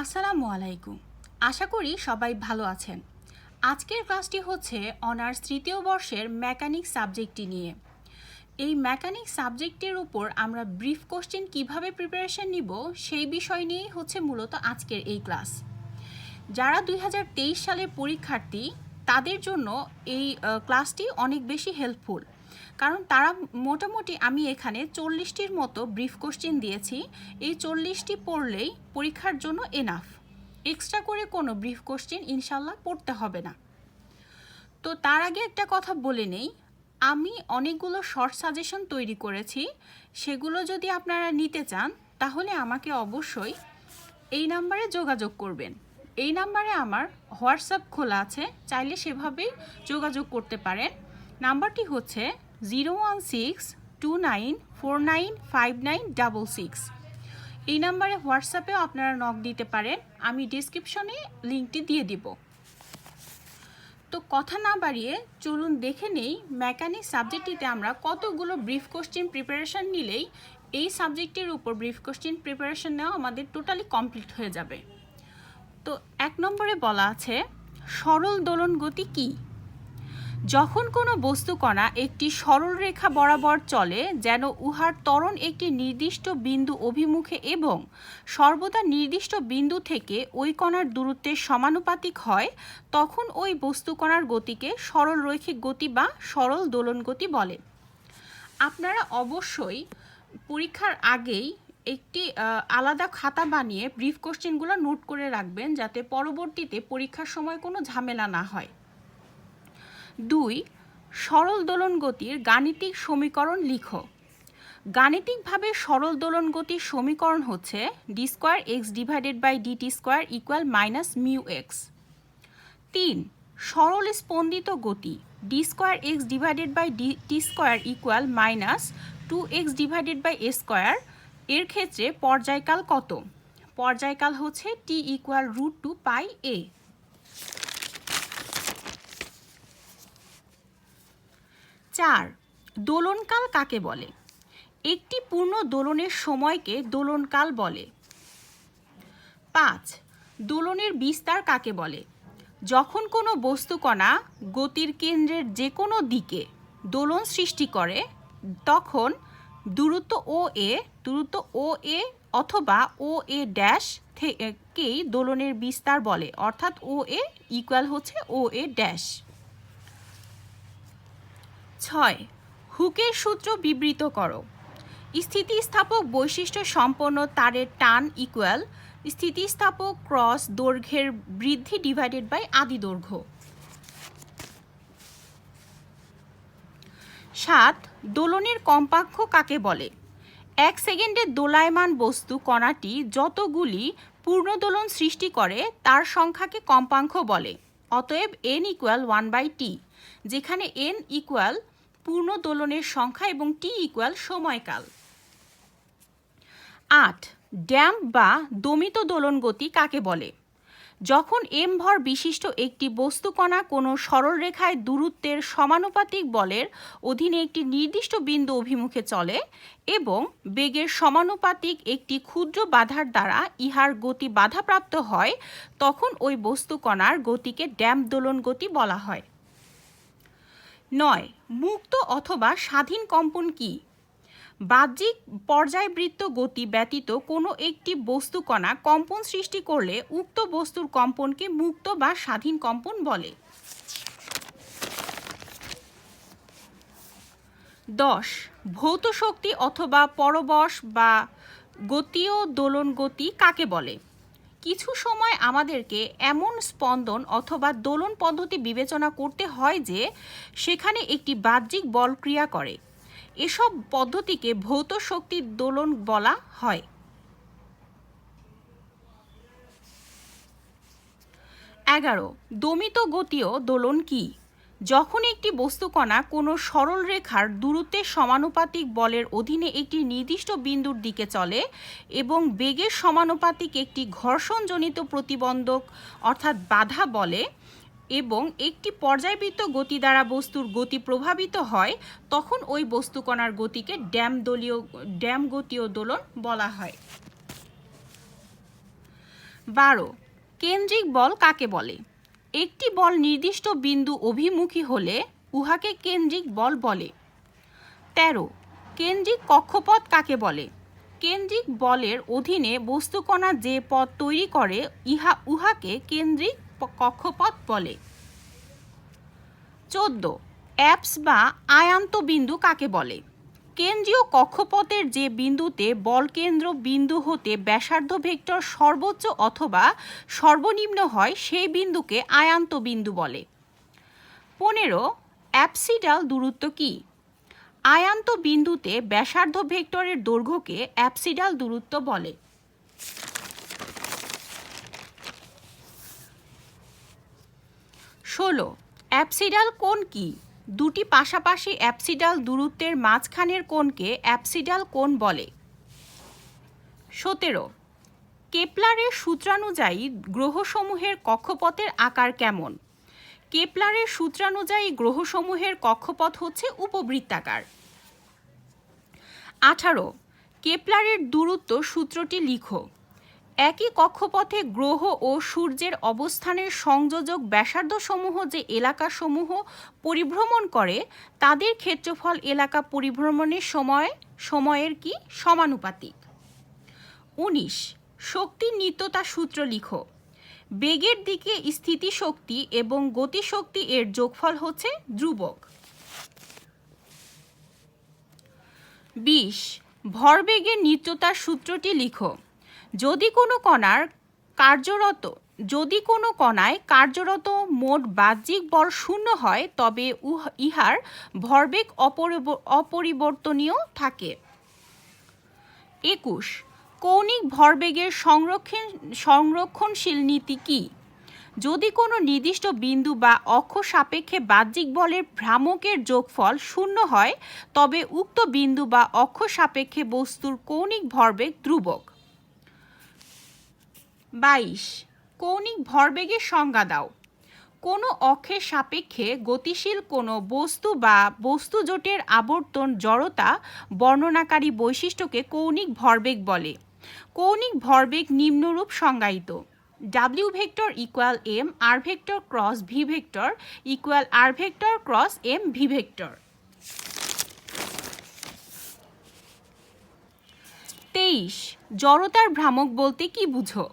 আসসালামু আলাইকুম। আশা করি সবাই ভালো আছেন। আজকের ক্লাসটি হচ্ছে অনার্স তৃতীয় বর্ষের মেকানিক সাবজেক্টটি নিয়ে। এই মেকানিক সাবজেক্টের উপর আমরা ব্রিফ কোশ্চেন কীভাবে প্রিপারেশন নিব সেই বিষয় নিয়েই হচ্ছে মূলত আজকের এই ক্লাস। যারা দুই সালের পরীক্ষার্থী, তাদের জন্য এই ক্লাসটি অনেক বেশি হেল্পফুল। কারণ তারা মোটামুটি আমি এখানে চল্লিশটির মতো ব্রিফ কোশ্চেন দিয়েছি। এই চল্লিশটি পড়লেই পরীক্ষার জন্য এনাফ এক্সট্রা করে কোনো ব্রিফ কোশ্চেন ইনশাল্লাহ পড়তে হবে না। তো তার আগে একটা কথা বলে নেই। আমি অনেকগুলো শর্ট সাজেশন তৈরি করেছি। সেগুলো যদি আপনারা নিতে চান, তাহলে আমাকে অবশ্যই এই নাম্বারে যোগাযোগ করবেন। এই নাম্বারে আমার হোয়াটসঅ্যাপ খোলা আছে। চাইলে সেভাবেই যোগাযোগ করতে পারেন। নাম্বারটি হচ্ছে zero one six two nine four nine five nine double six এই নাম্বারে হোয়াটসঅ্যাপেও আপনারা নক দিতে পারেন, আমি ডিসক্রিপশনে লিঙ্কটি দিয়ে দিব। তো কথা না বাড়িয়ে চলুন দেখে নেই মেকানিক সাবজেক্টটিতে আমরা কতগুলো ব্রিফ কোশ্চেন প্রিপারেশন নিলেই এই সাবজেক্টের উপর ব্রিফ কোশ্চেন প্রিপারেশন নেওয়া আমাদের টোটালি কমপ্লিট হয়ে যাবে। তো এক নম্বরে বলা আছে, সরল দোলন গতি কী? যখন কোনো বস্তুকণা একটি সরল রেখা বরাবর চলে, যেন উহার ত্বরণ একটি নির্দিষ্ট বিন্দু অভিমুখে এবং সর্বদা নির্দিষ্ট বিন্দু থেকে ওই কণার দূরত্বের সমানুপাতিক হয়, তখন ওই বস্তুকণার গতিকে সরল রৈখিক গতি বা সরল দোলন গতি বলে। আপনারা অবশ্যই পরীক্ষার আগেই একটি আলাদা খাতা বানিয়ে ব্রিফ কোশ্চেনগুলো নোট করে রাখবেন, যাতে পরবর্তীতে পরীক্ষার সময় কোনো ঝামেলা না হয়। দুই, সরল দোলন গতির গাণিতিক সমীকরণ লিখো। গাণিতিকভাবে সরল দোলন গতির সমীকরণ হচ্ছে d square x divided by dt square equal minus mu x তিন, সরল স্পন্দিত গতি d square x divided by d t square equal minus two x divided by a square এর ক্ষেত্রে পর্যায়কাল কত? পর্যায়কাল হচ্ছে t equal root two pi a চার, দোলনকাল কাকে বলে? একটি পূর্ণ দোলনের সময়কে দোলনকাল বলে। পাঁচ, দোলনের বিস্তার কাকে বলে? যখন কোনো বস্তুকণা গতির কেন্দ্রের যে কোনো দিকে দোলন সৃষ্টি করে, তখন দূরত্ব ও এ দূরত্ব ও এ অথবা ও এ ড্যাশ থেকেই দোলনের বিস্তার বলে। অর্থাৎ ও এ ইকুয়াল হচ্ছে ও এ ড্যাশ। ছয়, হুকের সূত্র বিবৃত করো। স্থিতিস্থাপক বৈশিষ্ট্য সম্পন্ন তারের টান ইকুয়াল স্থিতিস্থাপক ক্রস দৈর্ঘ্যের বৃদ্ধি ডিভাইডেড বাই আদি দৈর্ঘ্য। সাত, দোলনের কম্পাক্ষ কাকে বলে? এক সেকেন্ডে দোলায়মান বস্তু কণাটি যতগুলি পূর্ণদোলন সৃষ্টি করে, তার সংখ্যাকে কম্পাঙ্ক বলে। অতএব n equal one by t যেখানে এন ইকুয়াল পূর্ণ দোলনের সংখ্যা এবং টি ইকুয়াল সময়কাল। আট ড্যাম্প বা দমিত দোলন গতি কাকে বলে? যখন এম ভর বিশিষ্ট একটি বস্তুকণা কোনো সরলরেখায় দূরত্বের সমানুপাতিক বলের অধীনে একটি নির্দিষ্ট বিন্দু অভিমুখে চলে এবং বেগের সমানুপাতিক একটি ক্ষুদ্র বাধার দ্বারা ইহার গতি বাধাপ্রাপ্ত হয়, তখন ওই বস্তুকণার গতিকে ড্যাম্প দোলন গতি বলা হয়। নয়, মুক্ত অথবা স্বাধীন কম্পন কি? বাহ্যিক পর্যায়বৃত্ত গতি ব্যতীত কোনো একটি বস্তুকণা কম্পন সৃষ্টি করলে উক্ত বস্তুর কম্পনকে মুক্ত বা স্বাধীন কম্পন বলে। দশ, ভৌত শক্তি অথবা পরবশ বা গতীয় দোলন গতি কাকে বলে? কিছু সময় আমাদেরকে এমন স্পন্দন অথবা দোলন পদ্ধতি বিবেচনা করতে হয় যে সেখানে একটি বাহ্যিক বল ক্রিয়া করে। এসব পদ্ধতিকে ভৌত শক্তির দোলন বলা হয়। এগারো, দমিত গতীয় দোলন কি? যখন একটি বস্তুকণা কোনো সরল রেখার দূরত্বের সমানুপাতিক বলের অধীনে একটি নির্দিষ্ট বিন্দুর দিকে চলে এবং বেগের সমানুপাতিক একটি ঘর্ষণজনিত প্রতিবন্ধক, অর্থাৎ বাধা বলে, এবং একটি পর্যায়বৃত্ত গতি দ্বারা বস্তুর গতি প্রভাবিত হয়, তখন ওই বস্তুকণার গতিকে ড্যাম দলীয়, ড্যাম গতীয় দোলন বলা হয়। বারো, কেন্দ্রিক বল কাকে বলে? একটি বল নির্দিষ্ট বিন্দু অভিমুখী হলে উহাকে কেন্দ্রিক বল বলে। তেরো, কেন্দ্রিক কক্ষপথ কাকে বলে? কেন্দ্রিক বলের অধীনে বস্তুকণা যে পথ তৈরি করে, ইহা উহাকে কেন্দ্রিক কক্ষপথ বলে। চোদ্দ, অ্যাপস বা আয়ান্ত বিন্দু কাকে বলে? কেন্দ্রীয় কক্ষপথের যে বিন্দুতে বলকেন্দ্র বিন্দু হতে ব্যাসার্ধ ভেক্টর সর্বোচ্চ অথবা সর্বনিম্ন হয়, সেই বিন্দুকে আয়ান্ত বিন্দু বলে। পনেরো, অ্যাপসিডাল দূরত্ব কি? আয়ান্ত বিন্দুতে ব্যাসার্ধ ভেক্টরের দৈর্ঘ্যকে অ্যাপসিডাল দূরত্ব বলে। ষোলো, অ্যাপসিডাল কোণ কি? দুটি পাশাপাশি অ্যাপসিডাল দূরত্বের মাঝখানের কোণকে অ্যাপসিডাল কোণ বলে। সতেরো, কেপলারের সূত্রানুযায়ী গ্রহসমূহের কক্ষপথের আকার কেমন? কেপলারের সূত্রানুযায়ী গ্রহসমূহের কক্ষপথ হচ্ছে উপবৃত্তাকার। আঠারো, কেপলারের দূরত্ব সূত্রটি লিখো। একই কক্ষপথে গ্রহ ও সূর্যের অবস্থানের সংযোজক ব্যাসার্ধসমূহ যে এলাকাসমূহ পরিভ্রমণ করে, তাদের ক্ষেত্রফল এলাকা পরিভ্রমণের সময়, সময়ের কি সমানুপাতিক? উনিশ শক্তির নিত্যতা সূত্র লিখো। বেগের দিকে স্থিতিশক্তি এবং গতিশক্তি এর যোগফল হচ্ছে ধ্রুবক। বিশ, ভরবেগের নিত্যতার সূত্রটি লিখো। যদি কোনো কণার কার্যরত, যদি কোনো কণায় কার্যরত মোট বাহ্যিক বল শূন্য হয়, তবে ইহার ভরবেগ অপরিব- অপরিবর্তনীয় থাকে। একুশ, কৌণিক ভরবেগের সংরক্ষণ, সংরক্ষণশীল নীতি কি? যদি কোনো নির্দিষ্ট বিন্দু বা অক্ষ সাপেক্ষে বাহ্যিক বলের ভ্রামকের যোগফল শূন্য হয়, তবে উক্ত বিন্দু বা অক্ষ সাপেক্ষে বস্তুর কৌণিক ভরবেগ ধ্রুবক। বাইশ। কৌণিক ভরবেগের সংজ্ঞা দাও। কোনো অক্ষের সাপেক্ষে গতিশীল কোনো বস্তু বা বস্তু জোটের আবর্তন জড়তা বর্ণনাকারী বৈশিষ্ট্যকে কৌণিক ভরবেগ বলে। কৌণিক ভরবেগ নিম্নরূপ সংজ্ঞায়িত। W vector equal m r vector cross v vector equal r vector cross m v vector. তেইশ। জড়তার ভ্রামক বলতে কি বুঝো?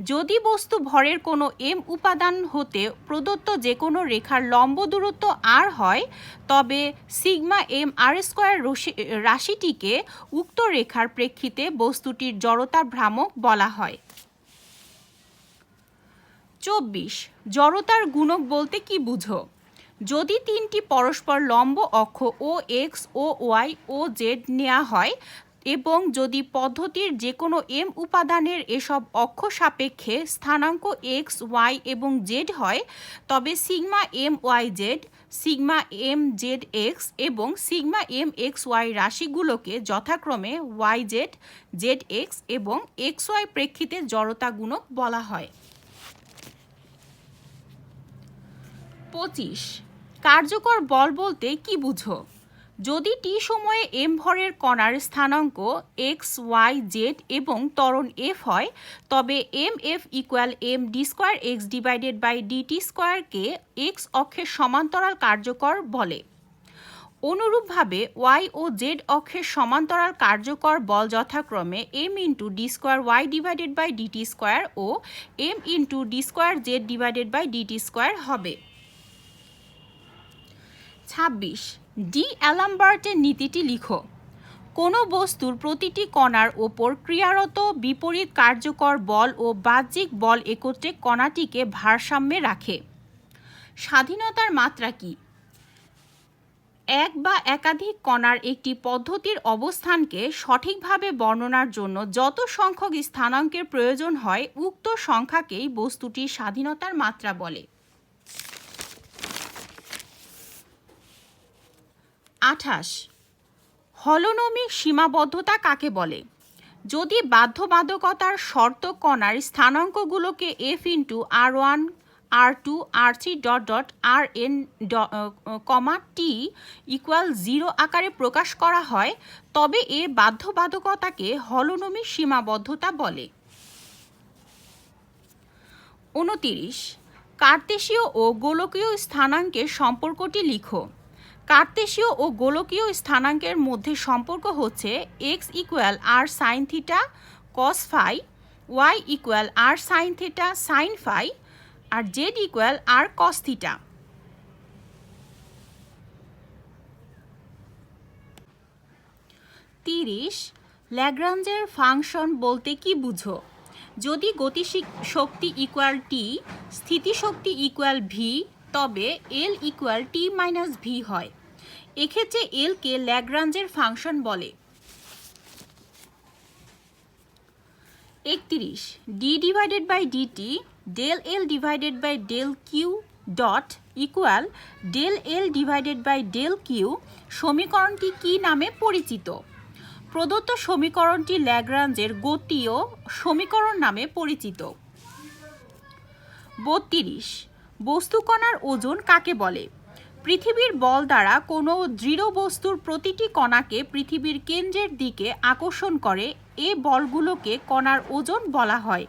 যদি বস্তু ভরের কোনো এম উপাদান হতে প্রদত্ত যে কোনো রেখার লম্ব দূরত্ব আর হয়, তবে সিগমা এম আর স্কোয়ার রাশিটিকে উক্ত রেখার প্রেক্ষিতে বস্তুটির জড়তার ভ্রামক বলা হয়। চব্বিশ, জড়তার গুণক বলতে কি বুঝো? যদি তিনটি পরস্পর লম্ব অক্ষ O X O Y O Z নেওয়া হয় এবং যদি পদ্ধতির যে কোনো এম উপাদানের এসব অক্ষ সাপেক্ষে স্থানাঙ্ক এক্স ওয়াই এবং জেড হয়, তবে sigma m y z sigma m z x এবং সিগমা এম এক্স ওয়াই রাশিগুলোকে যথাক্রমে ওয়াই জেড জেড এক্স এবং এক্স ওয়াই প্রেক্ষিতে জড়তা গুণক বলা হয়। পঁচিশ। কার্যকর বল বলতে কি বুঝো? যদি টি সময়ে এম ভরের কণার স্থানাঙ্ক এক্স, ওয়াই, জেড এবং ত্বরণ এফ হয়, তবে m f equal m d square x divided by dt স্কোয়ারকে এক্স অক্ষের সমান্তরাল কার্যকর বলে। অনুরূপভাবে ওয়াই ও জেড অক্ষের সমান্তরাল কার্যকর বল যথাক্রমে m into d square y divided by dt square O m into d square z divided by dt square হবে। ছাব্বিশ ডি অ্যালাম্বার্টের নীতিটি লিখো। কোনো বস্তুর প্রতিটি কণার ওপর ক্রিয়ারত বিপরীত কার্যকর বল ও বাহ্যিক বল একত্রে কণাটিকে ভারসাম্যে রাখে। স্বাধীনতার মাত্রা কি? এক বা একাধিক কণার একটি পদ্ধতির অবস্থানকে সঠিকভাবে বর্ণনার জন্য যত সংখ্যক স্থানাঙ্কের প্রয়োজন হয়, উক্ত সংখ্যাকেই বস্তুটির স্বাধীনতার মাত্রা বলে। আঠাশ। হলোনমিক সীমাবদ্ধতা কাকে বলে? যদি বাধ্যবাধকতার শর্ত কণার স্থানাঙ্কগুলোকে f into r one r two r three dot dot r n ড কমা টি ইকুয়াল জিরো আকারে প্রকাশ করা হয়, তবে এ বাধ্যবাধকতাকে হলোনমিক সীমাবদ্ধতা বলে। উনতিরিশ। কার্তেশীয় ও গোলকীয় স্থানাঙ্কের সম্পর্কটি লিখো। কার্তেশীয় ও গোলকীয় স্থানাঙ্কের মধ্যে সম্পর্ক হচ্ছে x equal r sine theta cos phi y equal r sine theta sine phi আর z equal r cos theta তিরিশ ল্যাগ্রাঞ্জের ফাংশন বলতে কি বুঝো? যদি গতি শক্তি ইকুয়াল টি স্থিতিশক্তি ইকুয়াল ভি তবে l equal t minus v হয়। এক্ষেত্রে এলকে ল্যাগ্রাঞ্জের ফাংশন বলে। একত্রিশ d divided by dt del l divided by del q dot equal del l divided by del q সমীকরণটি কি নামে পরিচিত? প্রদত্ত সমীকরণটি ল্যাগ্রাঞ্জের গতীয় সমীকরণ নামে পরিচিত। বত্রিশ, বস্তুকণার ওজন কাকে বলে? পৃথিবীর বল দ্বারা কোনো দৃঢ় বস্তুর প্রতিটি কণাকে পৃথিবীর কেন্দ্রের দিকে আকর্ষণ করে, এ বলগুলোকে কণার ওজন বলা হয়।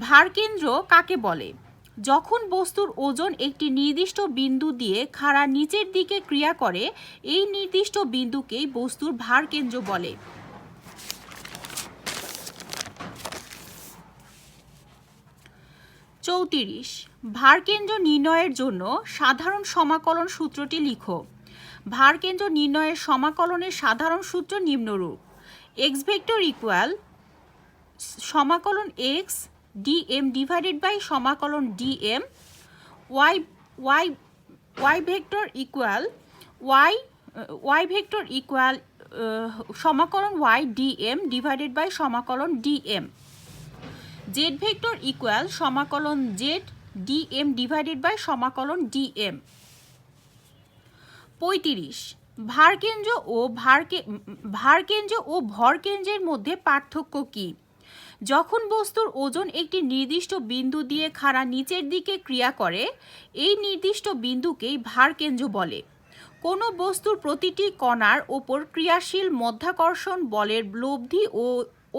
ভারকেন্দ্র কাকে বলে? যখন বস্তুর ওজন একটি নির্দিষ্ট বিন্দু দিয়ে খাড়া নিচের দিকে ক্রিয়া করে, এই নির্দিষ্ট বিন্দুকেই বস্তুর ভারকেন্দ্র বলে। চৌত্রিশ। ভারকেন্দ্র নির্ণয়ের জন্য সাধারণ সমাকলন সূত্রটি লিখো। ভারকেন্দ্র নির্ণয়ের সমাকলনের সাধারণ সূত্র নিম্নরূপ। এক্স ভেক্টর ইকুয়াল সমাকলন এক্স ডিএম ডিভাইডেড বাই সমাকলন dm y y y vector equal y y vector equal সমাকলন ওয়াই ডিএম ডিভাইডেড বাই সমাকলন ডিএম জেড ভেক্টর ইকুয়াল সমাকলন জেড ডিএম ডিভাইডেড বাই সমাকলন ডিএম পঁয়ত্রিশ, ভারকেন্দ্র ও ভারকে ভারকেন্দ্র ও ভরকেন্দ্রের মধ্যে পার্থক্য কী? যখন বস্তুর ওজন একটি নির্দিষ্ট বিন্দু দিয়ে খাড়া নিচের দিকে ক্রিয়া করে, এই নির্দিষ্ট বিন্দুকেই ভারকেন্দ্র বলে। কোনো বস্তুর প্রতিটি কণার ওপর ক্রিয়াশীল মধ্যাকর্ষণ বলের লব্ধি ও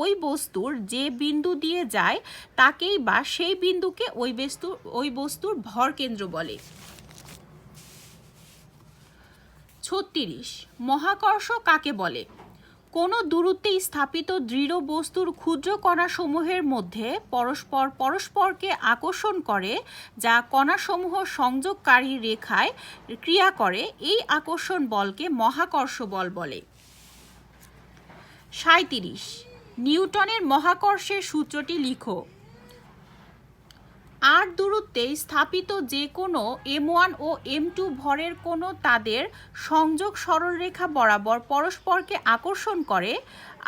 ওই বস্তুর যে বিন্দু দিয়ে যায়, তাকেই বা সেই বিন্দুকে ওই বস্তু, ওই বস্তুর ভরকেন্দ্র বলে। ছত্রিশ, মহাকর্ষ কাকে বলে? কোনো দূরত্বে স্থাপিত দৃঢ় বস্তুর ক্ষুদ্র কণাসমূহের মধ্যে পরস্পর পরস্পরকে আকর্ষণ করে, যা কণাসমূহ সংযোগকারী রেখায় ক্রিয়া করে, এই আকর্ষণ বলকে মহাকর্ষ বল বলে। সাঁত্রিশ নিউটনের মহাকর্ষের সূত্রটি লিখো। আর দূরত্বে স্থাপিত যে কোনো এম ওয়ান ও এম টু ভরের কোনো তাদের সংযোগ সরলরেখা বরাবর পরস্পরকে আকর্ষণ করে।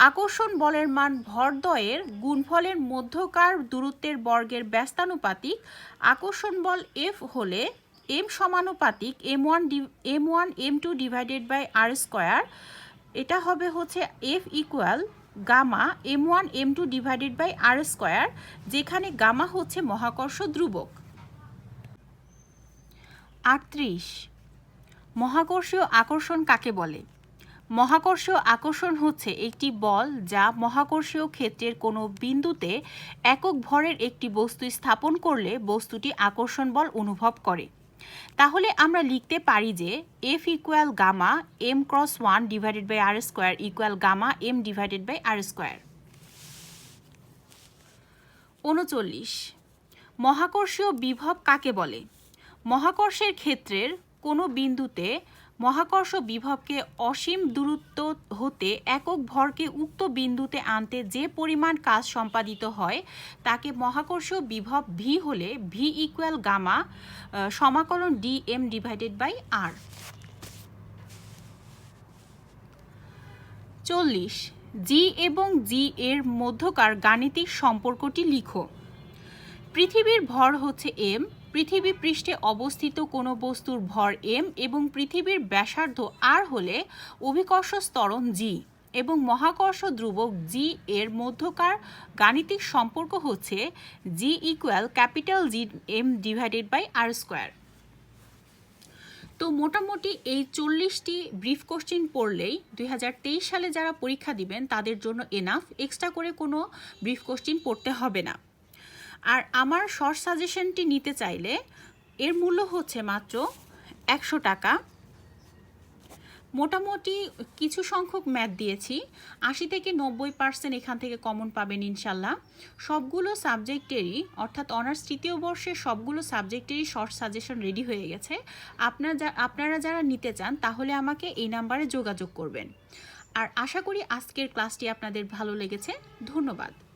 আকর্ষণ বলের মান ভরদ্বয়ের গুণফলের মধ্যকার দূরত্বের বর্গের ব্যস্তানুপাতিক। আকর্ষণ বল এফ হলে এম সমানুপাতিক m one m one, m two divided by r square. এটা হবে হচ্ছে f equal gamma m one, m two divided by r square, যেখানে গামা হচ্ছে মহাকর্ষ ধ্রুবক। আটত্রিশ। মহাকর্ষীয় আকর্ষণ কাকে বলে? মহাকর্ষীয় আকর্ষণ হচ্ছে একটি বল যা মহাকর্ষীয় ক্ষেত্রের কোনো বিন্দুতে একক ভরের একটি বস্তু স্থাপন করলে বস্তুটি আকর্ষণ বল অনুভব করে। তাহলে আমরা লিখতে পারি যে f equal gamma m cross one divided by r square equal gamma m divided by r square উনচল্লিশ। মহাকর্ষীয় বিভব কাকে বলে? মহাকর্ষের ক্ষেত্রের কোনো বিন্দুতে মহাকর্ষ বিভবকে অসীম দূরত্ব হতে একক ভরকে উক্ত বিন্দুতে আনতে যে পরিমাণ কাজ সম্পাদিত হয়, তাকে মহাকর্ষ বিভব ভি হলে ভি ইকুয়াল গামা সমাকলন d m divided by r চল্লিশ জি এবং জি এর মধ্যকার গাণিতিক সম্পর্কটি লিখো। পৃথিবীর ভর হচ্ছে এম পৃথিবী পৃষ্ঠে অবস্থিত কোনো বস্তুর ভর এম এবং পৃথিবীর ব্যাসার্ধ আর হলে অভিকর্ষ স্তরণ জি এবং মহাকর্ষ ধ্রুবক জি এর মধ্যকার গাণিতিক সম্পর্ক হচ্ছে g equal capital g m divided by r square তো মোটামুটি এই চল্লিশটি ব্রিফ কোশ্চিন পড়লেই দুই হাজার তেইশ সালে যারা পরীক্ষা দিবেন তাদের জন্য এনাফ এক্সট্রা করে কোনো ব্রিফ কোশ্চিন পড়তে হবে না। আর আমার শর্ট সাজেশনটি নিতে চাইলে এর মূল্য হচ্ছে মাত্র একশো টাকা। মোটামুটি কিছু সংখ্যক ম্যাথ দিয়েছি। আশি থেকে নব্বই পার্সেন্ট এখান থেকে কমন পাবেন ইনশাল্লাহ। সবগুলো সাবজেক্টেরই, অর্থাৎ অনার্স তৃতীয় বর্ষের সবগুলো সাবজেক্টেরই শর্ট সাজেশন রেডি হয়ে গেছে। আপনারা যা, আপনারা যারা নিতে চান, তাহলে আমাকে এই নাম্বারে যোগাযোগ করবেন। আর আশা করি আজকের ক্লাসটি আপনাদের ভালো লেগেছে। ধন্যবাদ।